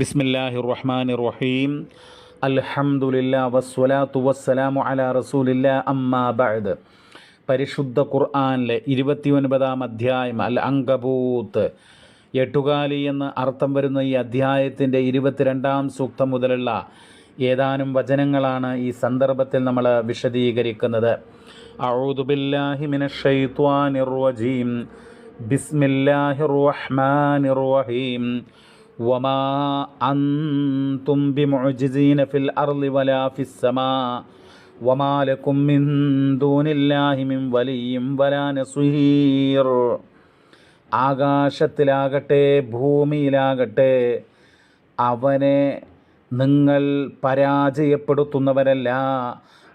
ബിസ്മില്ലാഹി റഹ്മാൻ റഹീം അൽഹംദുലില്ലാ വസ്വലാത്തു വസ്സലാമു അലാ റസൂലില്ല അമ്മാ ബഅദ്. പരിശുദ്ധ ഇരുപത്തി ഒൻപതാം അധ്യായം അൽ അങ്കബൂത്ത്. എട്ടുകാലി എന്ന് അർത്ഥം വരുന്ന ഈ അധ്യായത്തിന്റെ ഇരുപത്തിരണ്ടാം സൂക്തം മുതലുള്ള ഏതാനും വചനങ്ങളാണ് ഈ സന്ദർഭത്തിൽ നമ്മൾ വിശദീകരിക്കുന്നത്. ബിസ്മില്ലാഹിർ റഹ്മാനിർ റഹീം. വമാ അന്തും ബിമുഅ്ജിസീന ഫിൽ അർളി വലാ ഫിസ് സമാ. വമാ ലക്കും മിൻ ദൂനില്ലാഹി മിൻ വലിയും വലാ നസീർ. ആകാശത്തിലാകട്ടെ ഭൂമിയിലാകട്ടെ അവനെ നിങ്ങൾ പരാജയപ്പെടുത്തുന്നവരല്ല.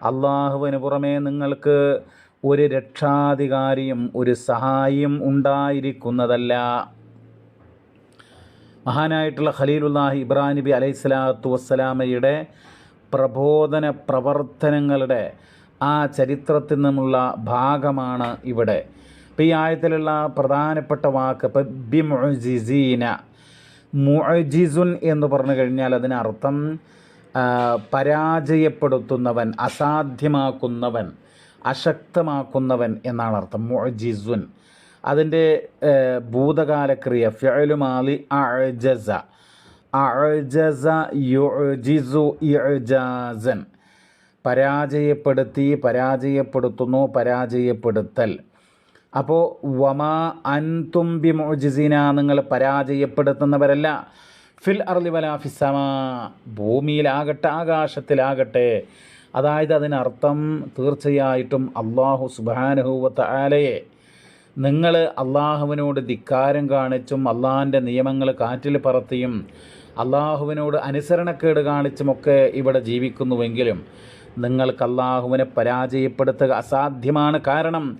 അള്ളാഹുവിന് പുറമേ നിങ്ങൾക്ക് ഒരു രക്ഷാധികാരിയും ഒരു സഹായിയും ഉണ്ടായിരിക്കുന്നതല്ല. മഹാനായിട്ടുള്ള ഖലീലുല്ലാഹി ഇബ്രാഹിം നബി അലൈഹി സ്വലാത്തു വസ്സലാമയുടെ പ്രബോധന പ്രവർത്തനങ്ങളുടെ ആ ചരിത്രത്തിൽ നിന്നുള്ള ഭാഗമാണ് ഇവിടെ. ഇപ്പം ഈ ആയത്തിലുള്ള പ്രധാനപ്പെട്ട വാക്ക് ഇപ്പം ബി മുഅജിസുൻ എന്ന് പറഞ്ഞു കഴിഞ്ഞാൽ അതിനർത്ഥം പരാജയപ്പെടുത്തുന്നവൻ അസാധ്യമാക്കുന്നവൻ അശക്തമാക്കുന്നവൻ എന്നാണ് അർത്ഥം. മുഅജിസുൻ. അതിന്റെ ഭൂതകാലക്രിയ ഭൂതകാലക്രിയ. ഫിഅലുമാലി അഴജസ അഴജസ യുജിസു ഇഴജാസൻ പരാജയപ്പെടുത്തി പരാജയപ്പെടുത്തുന്നു പരാജയപ്പെടുത്തൽ. അപ്പോൾ വമാ അൻതും ബി നിങ്ങൾ പരാജയപ്പെടുത്തുന്നവരല്ല. ഫിൽ അർലി വലാഫിസമ ഭൂമിയിലാകട്ടെ ആകാശത്തിലാകട്ടെ. അതായത് അതിനർത്ഥം തീർച്ചയായിട്ടും അള്ളാഹു സുബാനഹുവത്ത ആലയെ നിങ്ങൾ അള്ളാഹുവിനോട് ധിക്കാരം കാണിച്ചും അള്ളാഹിന്റെ നിയമങ്ങൾ കാറ്റിൽ പറത്തിയും അള്ളാഹുവിനോട് അനുസരണക്കേട് കാണിച്ചുമൊക്കെ ഇവിടെ ജീവിക്കുന്നുവെങ്കിലും നിങ്ങൾക്ക് അള്ളാഹുവിനെ പരാജയപ്പെടുത്തുക അസാധ്യമാണ്. കാരണം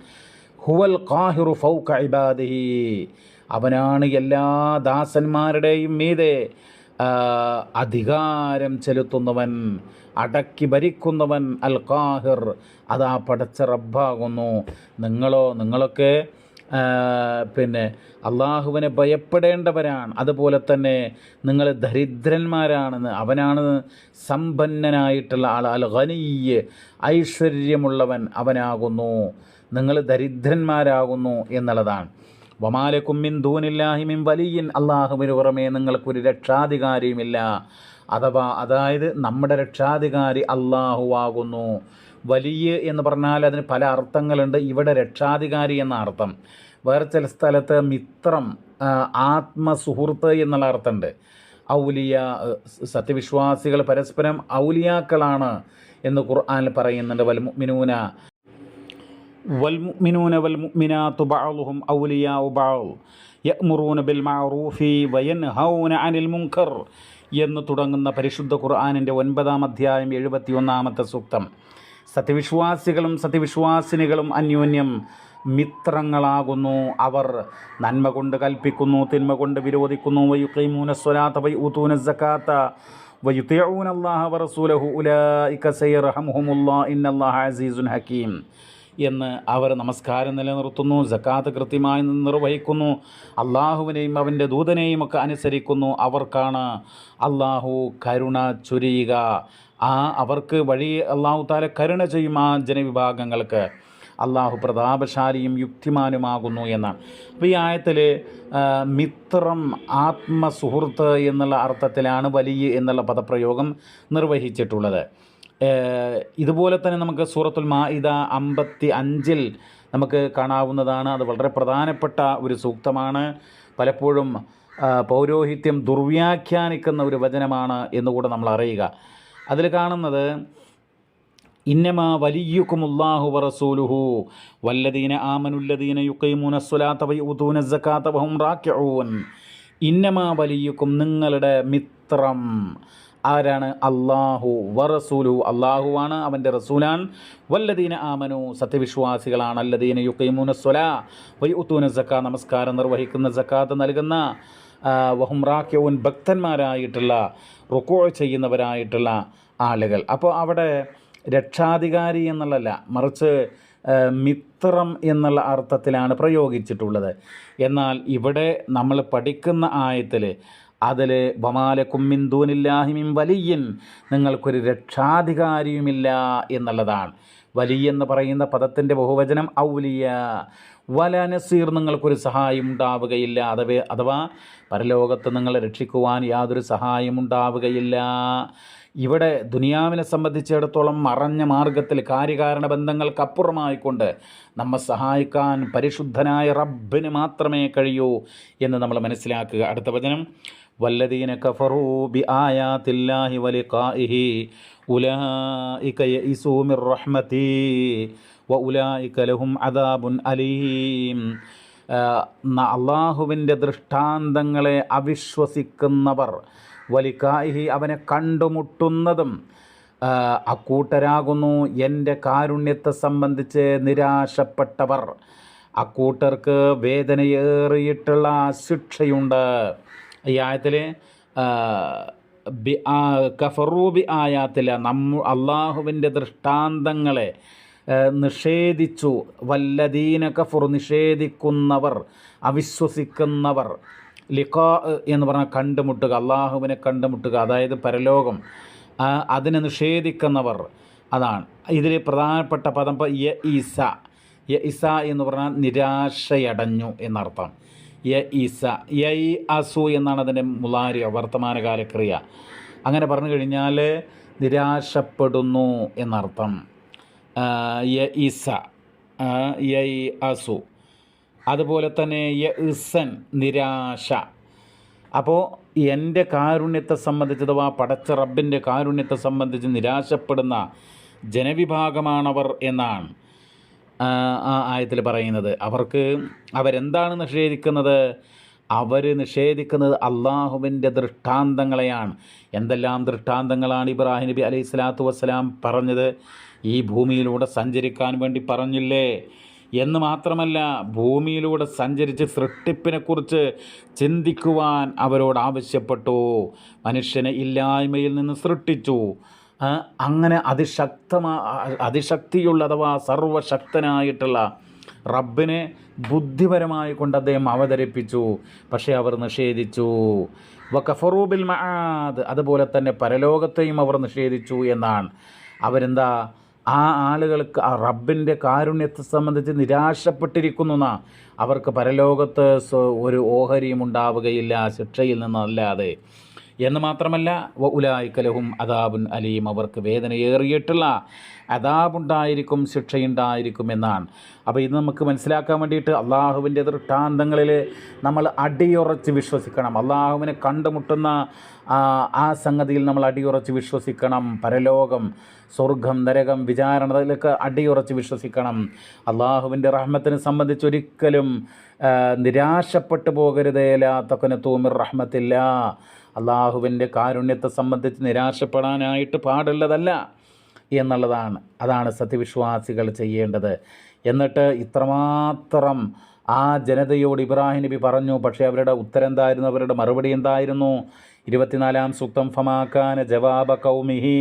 ഹുവൽ കാഹിറു ഫൗക ഇബാദിഹി. അവനാണ് എല്ലാ ദാസന്മാരുടെയും മീതെ അധികാരം ചെലുത്തുന്നവൻ അടക്കി ഭരിക്കുന്നവൻ അൽ കാഹിർ അതാ പടച്ച റബ്ബാകുന്നു. നിങ്ങളോ നിങ്ങളൊക്കെ പിന്നെ അള്ളാഹുവിനെ ഭയപ്പെടേണ്ടവരാണ്. അതുപോലെ തന്നെ നിങ്ങൾ ദരിദ്രന്മാരാണെന്ന് അവനാണ് സമ്പന്നനായിട്ടുള്ള ആൾ അൽ ഖനീയ് ഐശ്വര്യമുള്ളവൻ അവനാകുന്നു. നിങ്ങൾ ദരിദ്രന്മാരാകുന്നു എന്നുള്ളതാണ്. വമാലക്കുമ്മിൻ ദൂനില്ലാഹിമിൻ വലിയൻ അള്ളാഹുവിന് പുറമേ നിങ്ങൾക്കൊരു രക്ഷാധികാരിയുമില്ല. അഥവാ അതായത് നമ്മുടെ രക്ഷാധികാരി അള്ളാഹുവാകുന്നു വലിയ എന്ന് പറഞ്ഞാൽ അതിന് പല അർത്ഥങ്ങളുണ്ട് ഇവിടെ രക്ഷാധികാരി എന്ന അർത്ഥം വേറെ ചില സ്ഥലത്ത് മിത്രം ആ, ആത്മസുഹൃത്ത് എന്നുള്ള അർത്ഥമുണ്ട് ഔലിയ സത്യവിശ്വാസികൾ പരസ്പരം ഔലിയാക്കളാണ് എന്ന് ഖുർആനിൽ പറയുന്നുണ്ട് വൽ മുഅ്മിനൂന والمؤمنون والمؤمنات بعضهم أولياء بعض يأمرون بالمعروف وينهون عن المنكر എന്ന് തുടങ്ങുന്ന പരിശുദ്ധ ഖുർആാനിൻ്റെ ഒൻപതാം അധ്യായം എഴുപത്തി ഒന്നാമത്തെ സൂക്തം സത്യവിശ്വാസികളും സത്യവിശ്വാസിനികളും അന്യോന്യം മിത്രങ്ങളാകുന്നു. അവർ നന്മ കൊണ്ട് കൽപ്പിക്കുന്നു തിന്മ കൊണ്ട് വിരോധിക്കുന്നു. വയുക്കൈമൂന സ്വലാത്ത വൈ ഊത്തൂന സക്കാത്ത വയുത്തൂൻ അള്ളാഹ വറസൂലഹു ഇന്നല്ലാഹ ഹക്കീം എന്ന് അവർ നമസ്കാരം നിലനിർത്തുന്നു ജക്കാത്ത് കൃത്യമായി നിർവഹിക്കുന്നു അള്ളാഹുവിനെയും അവന്റെ ദൂതനെയും ഒക്കെ അനുസരിക്കുന്നു. അവർക്കാണ് അള്ളാഹു കരുണ ചൊരിയുക. ആ അവർക്ക് വഴി അള്ളാഹു താല കരുണ ചെയ്യും ആ ജനവിഭാഗങ്ങൾക്ക്. അള്ളാഹു പ്രതാപശാലിയും യുക്തിമാനുമാകുന്നു എന്നാണ്. അപ്പോൾ ഈ ആയത്തിൽ മിത്രം ആത്മസുഹൃത്ത് എന്നുള്ള അർത്ഥത്തിലാണ് വലിയ എന്നുള്ള പദപ്രയോഗം നിർവഹിച്ചിട്ടുള്ളത്. ഇതുപോലെ തന്നെ നമുക്ക് സൂറത്തുൽ മാഇദ അമ്പത്തി അഞ്ചിൽ നമുക്ക് കാണാവുന്നതാണ്. അത് വളരെ പ്രധാനപ്പെട്ട ഒരു സൂക്തമാണ്. പലപ്പോഴും പൗരോഹിത്യം ദുർവ്യാഖ്യാനിക്കുന്ന ഒരു വചനമാണ് എന്നുകൂടെ നമ്മൾ അറിയുക. അതിൽ കാണുന്നത് ഇന്നമാ വലിയുക്കുമുല്ലാഹു വറസൂലുഹു വല്ലദീന ആമനുല്ലദീന യുക്കൈമൂന സ്വലാത്ത വയൂതൂന സക്കാത്ത വഹും റാക്കിഊൻ ഇന്നമാ വലിയുക്കും നിങ്ങളുടെ മിത്രം. ആരാണ്? അള്ളാഹു വറസൂലു അള്ളാഹുവാണ് അവന്റെ റസൂലാൻ. വല്ലദീന ആമനു സത്യവിശ്വാസികളാണ്. അല്ലദീന യുക്കൈമൂന സ്വലാ വയൂത്തൂന സക്ക നമസ്കാരം നിർവഹിക്കുന്ന സക്കാത്ത് നൽകുന്ന ആ, വഹും റാക്യവും ഭക്തന്മാരായിട്ടുള്ള റുക്കോ ചെയ്യുന്നവരായിട്ടുള്ള ആളുകൾ. അപ്പോൾ അവിടെ രക്ഷാധികാരി എന്നുള്ളതല്ല മറിച്ച് മിത്രം എന്നുള്ള അർത്ഥത്തിലാണ് പ്രയോഗിച്ചിട്ടുള്ളത്. എന്നാൽ ഇവിടെ നമ്മൾ പഠിക്കുന്ന ആയത്തിൽ അതിൽ ബമാലക്കുമ്മിൻ ദൂനില്ലാഹിമിൻ വലിയൻ നിങ്ങൾക്കൊരു രക്ഷാധികാരിയുമില്ല എന്നുള്ളതാണ്. വലിയ എന്ന് പറയുന്ന പദത്തിന്റെ ബഹുവചനം ഔലിയ. വല നസീർ നിങ്ങൾക്കൊരു സഹായം ഉണ്ടാവുകയില്ല. അഥവേ അഥവാ പരലോകത്ത് നിങ്ങളെ രക്ഷിക്കുവാൻ യാതൊരു സഹായം ഉണ്ടാവുകയില്ല. ഇവിടെ ദുനിയാവിനെ സംബന്ധിച്ചിടത്തോളം മറഞ്ഞ മാർഗത്തിൽ കാര്യകാരണ ബന്ധങ്ങൾക്കപ്പുറമായിക്കൊണ്ട് നമ്മെ സഹായിക്കാൻ പരിശുദ്ധനായ റബ്ബിന് മാത്രമേ കഴിയൂ എന്ന് നമ്മൾ മനസ്സിലാക്കുക. അടുത്ത വചനം വല്ലദീന കഫറൂ ബി ആയാത്തില്ലാഹി വലിഖാഇഹി ഉലായിക യഇസൂ മിർ റഹ്മതി വ ഉലായിക ലഹും അദാബുൻ അലീം. അള്ളാഹുവിന്റെ ദൃഷ്ടാന്തങ്ങളെ അവിശ്വസിക്കുന്നവർ വലിക്കായി അവനെ കണ്ടുമുട്ടുന്നതും അക്കൂട്ടരാകുന്നു എന്റെ കാരുണ്യത്തെ സംബന്ധിച്ച് നിരാശപ്പെട്ടവർ. അക്കൂട്ടർക്ക് വേദനയേറിയിട്ടുള്ള ശിക്ഷയുണ്ട്. ഈ ആയത്തിൽ കഫറൂബി ആയാത്തില നമ്മ അള്ളാഹുവിന്റെ ദൃഷ്ടാന്തങ്ങളെ നിഷേധിച്ചു. വല്ലദീന കഫുർ നിഷേധിക്കുന്നവർ അവിശ്വസിക്കുന്നവർ. ലിഖാ എന്ന് പറഞ്ഞാൽ കണ്ടുമുട്ടുക അള്ളാഹുവിനെ കണ്ടുമുട്ടുക അതായത് പരലോകം. അതിനെ നിഷേധിക്കുന്നവർ. അതാണ്. ഇതിൽ പ്രധാനപ്പെട്ട പദം യ ഈസ യ ഇസ എന്ന് പറഞ്ഞാൽ നിരാശയടഞ്ഞു എന്നർത്ഥം. യ ഈസ യ അസു എന്നാണ് അതിന്റെ മുലാരിയ വർത്തമാനകാല ക്രിയ അങ്ങനെ പറഞ്ഞു കഴിഞ്ഞാൽ നിരാശപ്പെടുന്നു എന്നർത്ഥം. യ ഇസ യൈ അസു. അതുപോലെ തന്നെ യ ഇസൻ നിരാശ. അപ്പോൾ എന്റെ കാരുണ്യത്തെ സംബന്ധിച്ച് അഥവാ പടച്ച റബ്ബിന്റെ കാരുണ്യത്തെ സംബന്ധിച്ച് നിരാശപ്പെടുന്ന ജനവിഭാഗമാണവർ എന്നാണ് ആ ആയത്തിൽ പറയുന്നത്. അവർക്ക് അവരെന്താണ് നിഷേധിക്കുന്നത്? അവർ നിഷേധിക്കുന്നത് അള്ളാഹുവിന്റെ ദൃഷ്ടാന്തങ്ങളെയാണ്. എന്തെല്ലാം ദൃഷ്ടാന്തങ്ങളാണ് ഇബ്രാഹിം നബി അലൈഹി സ്വലാത്തു വസ്സലാം പറഞ്ഞത്? ഈ ഭൂമിയിലൂടെ സഞ്ചരിക്കാൻ വേണ്ടി പറഞ്ഞില്ലേ? എന്ന് മാത്രമല്ല ഭൂമിയിലൂടെ സഞ്ചരിച്ച് സൃഷ്ടിപ്പിനെക്കുറിച്ച് ചിന്തിക്കുവാൻ അവരോട് ആവശ്യപ്പെട്ടു. മനുഷ്യനെ ഇല്ലായ്മയിൽ നിന്ന് സൃഷ്ടിച്ചു. അങ്ങനെ അതിശക്തമാ അതിശക്തിയുള്ള അഥവാ സർവശക്തനായിട്ടുള്ള റബ്ബിനെ ബുദ്ധിപരമായി കൊണ്ട് അദ്ദേഹം അവതരിപ്പിച്ചു. പക്ഷേ അവർ നിഷേധിച്ചു. വക്കഫറൂബിൽ മഹാദ് അതുപോലെ തന്നെ പരലോകത്തെയും അവർ നിഷേധിച്ചു എന്നാണ്. അവരെന്താ? ആ ആളുകൾക്ക് ആ റബ്ബിന്റെ കാരുണ്യത്തെ സംബന്ധിച്ച് നിരാശപ്പെട്ടിരിക്കുന്നു അവർക്ക് പരലോകത്ത് ഒരു ഓഹരിയും ഉണ്ടാവുകയില്ല ശിക്ഷയിൽ നിന്നല്ലാതെ. എന്ന് മാത്രമല്ല ഉലായിക്കലഹും അദാബുൻ അലീം അവർക്ക് വേദനയേറിയിട്ടുള്ള അദാബുണ്ടായിരിക്കും ശിക്ഷയുണ്ടായിരിക്കും എന്നാണ് അപ്പോൾ ഇത് നമുക്ക് മനസ്സിലാക്കാൻ വേണ്ടിയിട്ട് അള്ളാഹുവിന്റെ ദൃഷ്ടാന്തങ്ങളിൽ നമ്മൾ അടിയുറച്ച് വിശ്വസിക്കണം. അള്ളാഹുവിനെ കണ്ടുമുട്ടുന്ന ആ, സംഗതിയിൽ നമ്മൾ അടിയുറച്ച് വിശ്വസിക്കണം. പരലോകം സ്വർഗം നരകം വിചാരണ അതിലൊക്കെ അടിയുറച്ച് വിശ്വസിക്കണം. അള്ളാഹുവിന്റെ റഹ്മത്തിനെ സംബന്ധിച്ച് ഒരിക്കലും നിരാശപ്പെട്ടു പോകരുതേ. ലാത്തക്കന് തൂമിർ റഹ്മത്തില്ല. അള്ളാഹുവിന്റെ കാരുണ്യത്തെ സംബന്ധിച്ച് നിരാശപ്പെടാനായിട്ട് പാടുള്ളതല്ല എന്നുള്ളതാണ്. അതാണ് സത്യവിശ്വാസികൾ ചെയ്യേണ്ടത്. എന്നിട്ട് ഇത്രമാത്രം ആ ജനതയോട് ഇബ്രാഹിം നബി പറഞ്ഞു പക്ഷേ അവരുടെ ഉത്തരം എന്തായിരുന്നു? അവരുടെ മറുപടി എന്തായിരുന്നു? ഇരുപത്തിനാലാം സൂക്തം ഫമാക്കാന ജവാബ കൗമിഹി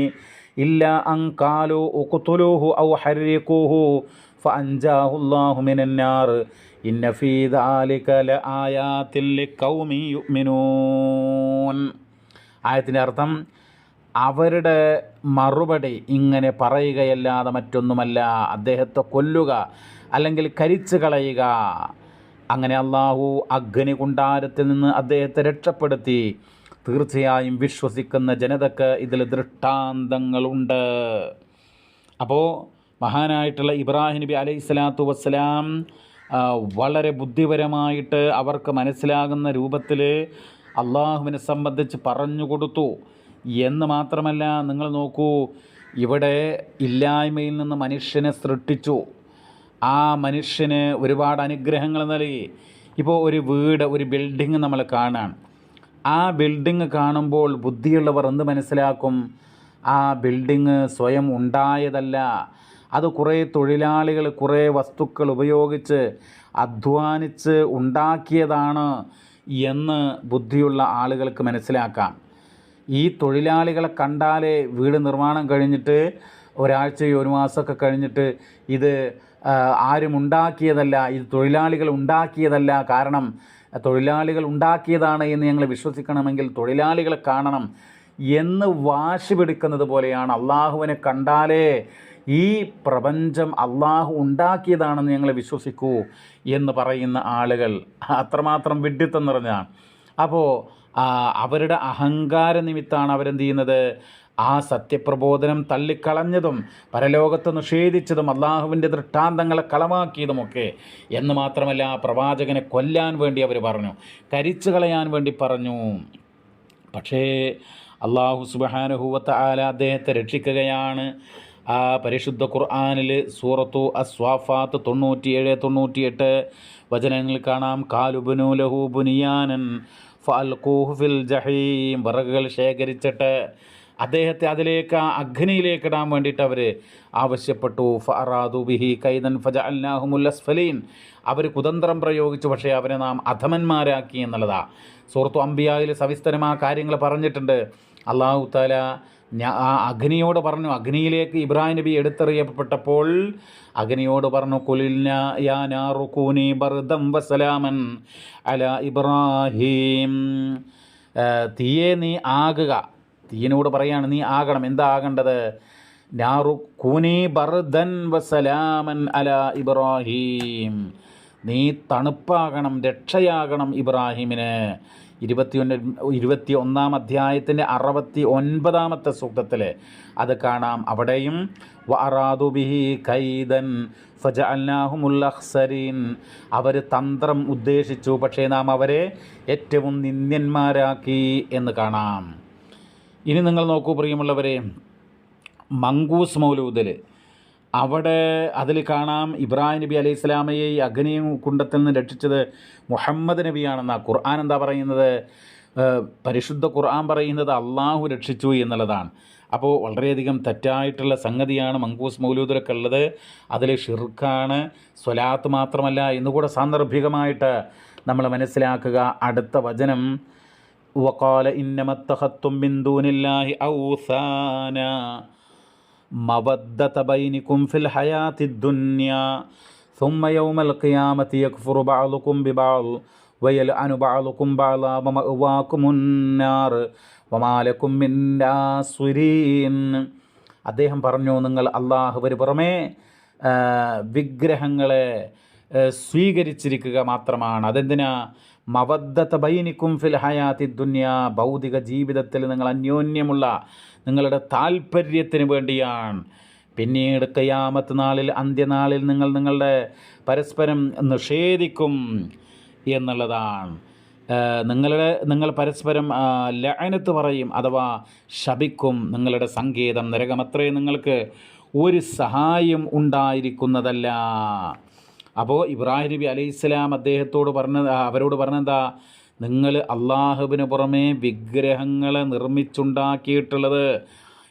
ഇല്ല അങ്കാലു ഉഖ്തുലൂഹു ഔ ഹരിഖൂഹു ഫഅൻജാഹുല്ലാഹു മിനന്നാർ ഇന്ന ഫീ ദാലിക ലആയാത്തിൽ ലിഖൗമി യുഅ്മിനൂൻ. ആയത്തിന്റെ അർത്ഥം അവരുടെ മറുപടി ഇങ്ങനെ പറയുകയല്ലാതെ മറ്റൊന്നുമല്ല. അദ്ദേഹത്തെ കൊല്ലുക അല്ലെങ്കിൽ കരിച്ചു കളയുക. അങ്ങനെ അള്ളാഹു അഗ്നി കുണ്ടാരത്തിൽ നിന്ന് അദ്ദേഹത്തെ രക്ഷപ്പെടുത്തി. തീർച്ചയായും വിശ്വസിക്കുന്ന ജനതക്ക് ഇതിൽ ദൃഷ്ടാന്തങ്ങളുണ്ട്. അപ്പോൾ മഹാനായിട്ടുള്ള ഇബ്രാഹിം നബി അലൈഹി സ്വലാത്തു വസ്സലാം വളരെ ബുദ്ധിപരമായിട്ട് അവർക്ക് മനസ്സിലാകുന്ന രൂപത്തിൽ അള്ളാഹുവിനെ സംബന്ധിച്ച് പറഞ്ഞു കൊടുത്തു. എന്ന് മാത്രമല്ല നിങ്ങൾ നോക്കൂ ഇവിടെ ഇല്ലായ്മയിൽ നിന്ന് മനുഷ്യനെ സൃഷ്ടിച്ചു. ആ മനുഷ്യന് ഒരുപാട് അനുഗ്രഹങ്ങൾ നൽകി. ഇപ്പോൾ ഒരു വീട് ഒരു ബിൽഡിങ് നമ്മൾ കാണാൻ ആ ബിൽഡിങ് കാണുമ്പോൾ ബുദ്ധിയുള്ളവർ എന്ത് മനസ്സിലാക്കും? ആ ബിൽഡിങ് സ്വയം ഉണ്ടായതല്ല. അത് കുറേ തൊഴിലാളികൾ കുറേ വസ്തുക്കൾ ഉപയോഗിച്ച് അധ്വാനിച്ച് ഉണ്ടാക്കിയതാണ് എന്ന് ബുദ്ധിയുള്ള ആളുകൾക്ക് മനസ്സിലാക്കാം. ഈ തൊഴിലാളികളെ കണ്ടാലേ വീട് നിർമ്മാണം കഴിഞ്ഞിട്ട് ഒരാഴ്ചയോ ഒരു മാസമൊക്കെ കഴിഞ്ഞിട്ട് ഇത് ആരും ഉണ്ടാക്കിയതല്ല ഇത് തൊഴിലാളികൾ ഉണ്ടാക്കിയതല്ല. കാരണം തൊഴിലാളികൾ ഉണ്ടാക്കിയതാണ് എന്ന് ഞങ്ങൾ വിശ്വസിക്കണമെങ്കിൽ തൊഴിലാളികളെ കാണണം എന്ന് വാശി പിടിക്കുന്നത് പോലെയാണ്. അള്ളാഹുവിനെ കണ്ടാലേ ഈ പ്രപഞ്ചം അള്ളാഹു ഉണ്ടാക്കിയതാണെന്ന് ഞങ്ങൾ വിശ്വസിക്കൂ എന്ന് പറയുന്ന ആളുകൾ അത്രമാത്രം വിഡ്ഢിത്തം നിറഞ്ഞാണ് അപ്പോൾ അവരുടെ അഹങ്കാര നിമിത്തമാണ് അവരെന്ത് ചെയ്യുന്നത്? ആ സത്യപ്രബോധനം തള്ളിക്കളഞ്ഞതും പരലോകത്ത് നിഷേധിച്ചതും അള്ളാഹുവിന്റെ ദൃഷ്ടാന്തങ്ങളെ കളമാക്കിയതുമൊക്കെ. എന്ന് മാത്രമല്ല ആ പ്രവാചകനെ കൊല്ലാൻ വേണ്ടി അവർ പറഞ്ഞു. കരിച്ചു കളയാൻ വേണ്ടി പറഞ്ഞു. പക്ഷേ അള്ളാഹു സുബഹാനുഹൂവത്ത ആല അദ്ദേഹത്തെ രക്ഷിക്കുകയാണ്. ആ പരിശുദ്ധ ഖുർആാനിൽ സൂറത്തു അസ്വാഫാത്ത് തൊണ്ണൂറ്റിയേഴ് തൊണ്ണൂറ്റിയെട്ട് വചനങ്ങൾ കാണാം. കാലുബുനു ലഹു ബുനിയാനൻ ഫൽഖൂഹ് ഫിൽ ജഹീം. വിറകുകൾ ശേഖരിച്ചിട്ട് അദ്ദേഹത്തെ അതിലേക്ക് അഗ്നിയിലേക്ക് ഇടാൻ വേണ്ടിയിട്ട് അവർ ആവശ്യപ്പെട്ടു. ഫറാദു ബിഹി കൈതൻ ഫജ അല്ലാഹുമുല്ലസ്ഫലീൻ അവർ കുതന്ത്രം പ്രയോഗിച്ചു പക്ഷേ അവരെ നാം അധമന്മാരാക്കി എന്നുള്ളതാ. സുഹൃത്തു അമ്പിയായിൽ സവിസ്തരമായ കാര്യങ്ങൾ പറഞ്ഞിട്ടുണ്ട്. അള്ളാഹു താല ഞാ ആ അഗ്നിയോട് പറഞ്ഞു. അഗ്നിയിലേക്ക് ഇബ്രാഹിം നബി എടുത്തെറിയപ്പെട്ടപ്പോൾ അഗ്നിയോട് പറഞ്ഞു കുലിൽന യാ നാറുക്കൂനി ബർദം വസലാമൻ അല ഇബ്രാഹിം. തീയെ നീ ആകുക. തീയനോട് പറയാണ് നീ ആകണം. എന്താ ആകേണ്ടത്? നാറു ബർദൻ അല ഇബ്രാഹിം. നീ തണുപ്പാകണം രക്ഷയാകണം ഇബ്രാഹിമിന്. ഇരുപത്തിയൊന്ന് ഇരുപത്തി ഒന്നാം അധ്യായത്തിന്റെ അറുപത്തി ഒൻപതാമത്തെ സൂക്തത്തിൽ അത് കാണാം. അവിടെയും വറാദുബിഹി കൈദൻ ഫജഅൽനാഹുമുല്ലഹ്സരീൻ അവർ തന്ത്രം ഉദ്ദേശിച്ചു പക്ഷേ നാം അവരെ ഏറ്റവും നിന്ദ്യന്മാരാക്കി എന്ന് കാണാം. ഇനി നിങ്ങൾ നോക്കൂ പ്രിയമുള്ളവരെ മങ്കൂസ് മൗലൂദിൽ അവിടെ അതിൽ കാണാം ഇബ്രാഹിം നബി അലൈഹി സ്വലാമയെ അഗ്നി കുണ്ടത്തിൽ നിന്ന് രക്ഷിച്ചത് മുഹമ്മദ് നബിയാണെന്ന. ഖുർആൻ എന്താ പറയുന്നത്? പരിശുദ്ധ ഖുർആൻ പറയുന്നത് അള്ളാഹു രക്ഷിച്ചു എന്നുള്ളതാണ്. അപ്പോൾ വളരെയധികം തെറ്റായിട്ടുള്ള സംഗതിയാണ് മങ്കൂസ് മൗലൂദിലൊക്കെ ഉള്ളത്. അതിൽ ഷിർക്കാണ് സ്വലാത്ത് മാത്രമല്ല. എന്നുകൂടെ സാന്ദർഭികമായിട്ട് നമ്മൾ മനസ്സിലാക്കുക അടുത്ത വചനം വക്കാല ഇന്നമത്തഹത്തും ബിന്ദൂനില്ലാഹി ഔസാന مودة بينكم في الحياة الدنيا ثم يوم القيامة يكفر بعضكم ببعض ويلعن بعضكم بعضا ومأواكم النار وما لكم من ناصرين അദ്ദേഹം പറഞ്ഞു നിങ്ങൾ അള്ളാഹുവിന് പുറമേ ആ, വിഗ്രഹങ്ങളെ ആ, സ്വീകരിച്ചിരിക്കുക മാത്രമാണ് അതെന്തിനാ മവദ്ദത്ത ബൈനിക്കും ഫിൽ ഹയാത്തി ദുന്യ ഭൗതിക ജീവിതത്തിൽ നിങ്ങൾ അന്യോന്യമുള്ള നിങ്ങളുടെ താല്പര്യത്തിന് വേണ്ടിയാണ്. പിന്നീട് കയ്യാമത്ത് നാളിൽ അന്ത്യനാളിൽ നിങ്ങൾ നിങ്ങളുടെ പരസ്പരം നിഷേധിക്കും എന്നുള്ളതാണ്. നിങ്ങളുടെ നിങ്ങൾ പരസ്പരം ലയനത്ത് പറയും അഥവാ ശപിക്കും നിങ്ങളുടെ സങ്കേതം. നരകമത്രേ നിങ്ങൾക്ക് ഒരു സഹായം ഉണ്ടായിരിക്കുന്നതല്ല. അപ്പോൾ ഇബ്രാഹിം നബി അലൈഹി ഇസ്ലാം അദ്ദേഹത്തോട് പറഞ്ഞ അവരോട് പറഞ്ഞെന്താ? നിങ്ങൾ അള്ളാഹുവിന് പുറമേ വിഗ്രഹങ്ങളെ നിർമ്മിച്ചുണ്ടാക്കിയിട്ടുള്ളത്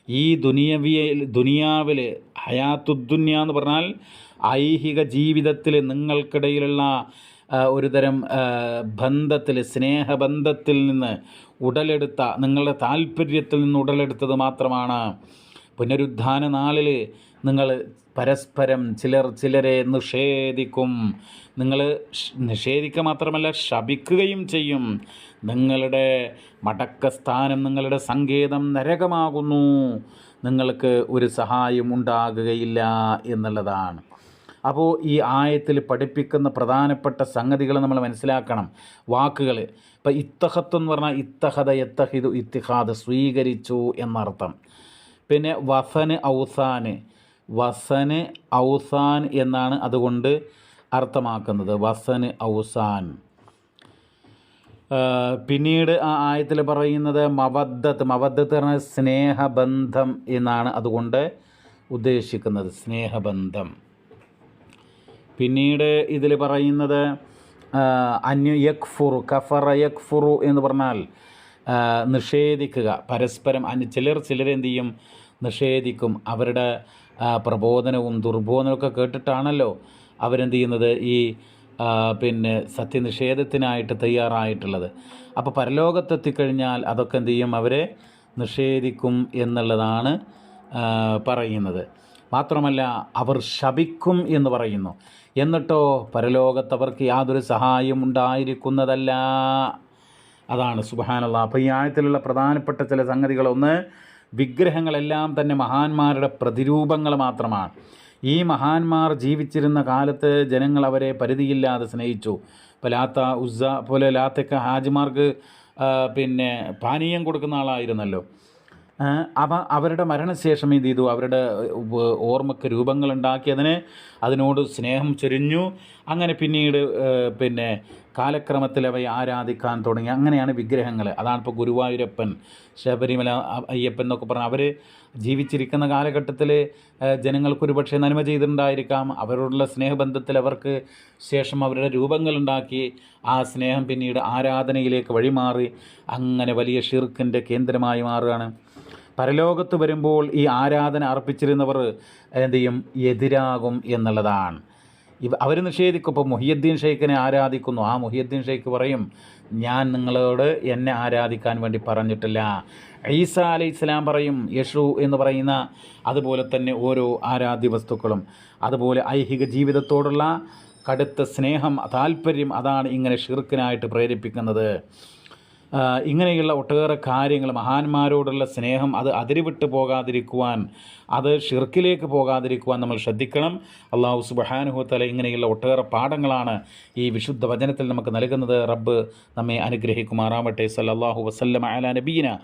ഈ ദുനിയവിയ ദുനിയാവിൽ ഹയാത്തുദ്ദുന്യ എന്ന് പറഞ്ഞാൽ ഐഹിക ജീവിതത്തിൽ നിങ്ങൾക്കിടയിലുള്ള ഒരു തരം ബന്ധത്തിൽ സ്നേഹബന്ധത്തിൽ നിന്ന് ഉടലെടുത്ത നിങ്ങളുടെ താല്പര്യത്തിൽ നിന്ന് ഉടലെടുത്തത് മാത്രമാണ്. പുനരുദ്ധാന നാളിൽ നിങ്ങൾ പരസ്പരം ചിലർ ചിലരെ നിഷേധിക്കും. നിങ്ങൾ നിഷേധിക്കുക മാത്രമല്ല ശപിക്കുകയും ചെയ്യും. നിങ്ങളുടെ മടക്കസ്ഥാനം നിങ്ങളുടെ സങ്കേതം നരകമാകുന്നു. നിങ്ങൾക്ക് ഒരു സഹായം ഉണ്ടാകുകയില്ല എന്നുള്ളതാണ്. അപ്പോൾ ഈ ആയത്തിൽ പഠിപ്പിക്കുന്ന പ്രധാനപ്പെട്ട സംഗതികൾ നമ്മൾ മനസ്സിലാക്കണം. വാക്കുകൾ ഇപ്പം ഇത്തഹത്ത് എന്ന് പറഞ്ഞാൽ ഇത്തഹദ എത്തഹിദു ഇത്തിഹാദ് സ്വീകരിച്ചു എന്നർത്ഥം. പിന്നെ വസന് ഔസാന്. വസന് ഔസാൻ എന്നാണ് അതുകൊണ്ട് അർത്ഥമാക്കുന്നത്. വസന് ഔസാൻ. പിന്നീട് ആ ആയത്തിൽ പറയുന്നത് മവദ്ദത്ത്. മവദ്ദത്ത് പറഞ്ഞാൽ സ്നേഹബന്ധം എന്നാണ് അതുകൊണ്ട് ഉദ്ദേശിക്കുന്നത്. സ്നേഹബന്ധം. പിന്നീട് ഇതിൽ പറയുന്നത് അന്യ യക്ഫുറു കഫറ യക്ഫുറു എന്ന് പറഞ്ഞാൽ നിഷേധിക്കുക. പരസ്പരം അന്യ ചിലർ ചിലരെന്ത് ചെയ്യും? നിഷേധിക്കും. അവരുടെ പ്രബോധനവും ദുർബോധനമൊക്കെ കേട്ടിട്ടാണല്ലോ അവരെന്ത് ചെയ്യുന്നത് ഈ പിന്നെ സത്യനിഷേധത്തിനായിട്ട് തയ്യാറായിട്ടുള്ളത്. അപ്പോൾ പരലോകത്തെത്തിക്കഴിഞ്ഞാൽ അതൊക്കെ എന്ത് ചെയ്യും? അവരെ നിഷേധിക്കും എന്നുള്ളതാണ് പറയുന്നത്. മാത്രമല്ല അവർ ശപിക്കും എന്ന് പറയുന്നു. എന്നിട്ടോ പരലോകത്തവർക്ക് യാതൊരു സഹായം ഉണ്ടായിരിക്കുന്നതല്ല. അതാണ് സുബാനുള്ള അപ്പോൾ ഈ ആയത്തിലുള്ള പ്രധാനപ്പെട്ട ചില സംഗതികളൊന്ന് വിഗ്രഹങ്ങളെല്ലാം തന്നെ മഹാന്മാരുടെ പ്രതിരൂപങ്ങൾ മാത്രമാണ്. ഈ മഹാന്മാർ ജീവിച്ചിരുന്ന കാലത്ത് ജനങ്ങൾ അവരെ പരിധിയില്ലാതെ സ്നേഹിച്ചു. ഇപ്പോൾ ലാത്ത ഉസ്സ പോലെ ലാത്തൊക്കെ ഹാജിമാർക്ക് പിന്നെ പാനീയം കൊടുക്കുന്ന ആളായിരുന്നല്ലോ. അവ അവരുടെ മരണശേഷം എന്ത് ചെയ്തു അവരുടെ ഓർമ്മക്ക് രൂപങ്ങൾ ഉണ്ടാക്കിയതിന് അതിനോട് സ്നേഹം ചൊരിഞ്ഞു. അങ്ങനെ പിന്നീട് പിന്നെ കാലക്രമത്തിൽ അവയെ ആരാധിക്കാൻ തുടങ്ങി. അങ്ങനെയാണ് വിഗ്രഹങ്ങൾ അതാണ് ഇപ്പോൾ ഗുരുവായൂരപ്പൻ ശബരിമല അയ്യപ്പൻ എന്നൊക്കെ പറഞ്ഞാൽ അവർ ജീവിച്ചിരിക്കുന്ന കാലഘട്ടത്തിൽ ജനങ്ങൾക്ക് ഒരുപക്ഷെ നന്മ ചെയ്തിട്ടുണ്ടായിരിക്കാം. അവരോടുള്ള സ്നേഹബന്ധത്തിൽ അവർക്ക് ശേഷം അവരുടെ രൂപങ്ങളുണ്ടാക്കി. ആ സ്നേഹം പിന്നീട് ആരാധനയിലേക്ക് വഴിമാറി. അങ്ങനെ വലിയ ഷിർക്കിന്റെ കേന്ദ്രമായി മാറുകയാണ്. പരലോകത്ത് വരുമ്പോൾ ഈ ആരാധന അർപ്പിച്ചിരുന്നവർ എന്ത് ചെയ്യും? എതിരാകും എന്നുള്ളതാണ്. ഇവ അവർ നിഷേധിക്കും. ഇപ്പോൾ മുഹിയുദ്ദീൻ ഷെയ്ഖിനെ ആരാധിക്കുന്നു. ആ മുഹിയുദ്ദീൻ ഷെയ്ഖ് പറയും ഞാൻ നിങ്ങളോട് എന്നെ ആരാധിക്കാൻ വേണ്ടി പറഞ്ഞിട്ടില്ല. ഈസ അലൈഹി ഇസ്ലാം പറയും യേശു എന്ന് പറയുന്ന അതുപോലെ തന്നെ ഓരോ ആരാധ്യ വസ്തുക്കളും. അതുപോലെ ഐഹിക ജീവിതത്തോടുള്ള കടുത്ത സ്നേഹം താല്പര്യം അതാണ് ഇങ്ങനെ ഷിർക്കിനായിട്ട് പ്രേരിപ്പിക്കുന്നത്. ഇങ്ങനെയുള്ള ഒട്ടേറെ കാര്യങ്ങൾ മഹാന്മാരോടുള്ള സ്നേഹം അത് അതിരുവിട്ട് പോകാതിരിക്കുവാൻ അത് ഷിർക്കിലേക്ക് പോകാതിരിക്കുവാൻ നമ്മൾ ശ്രദ്ധിക്കണം. അള്ളാഹു സുബഹാനുഹത്തല ഇങ്ങനെയുള്ള ഒട്ടേറെ പാഠങ്ങളാണ് ഈ വിശുദ്ധ വചനത്തിൽ നമുക്ക് നൽകുന്നത്. റബ്ബ് നമ്മെ അനുഗ്രഹിക്കുമാറാവട്ടെ. സല്ലാഹു വസല്ലം അല നബീന.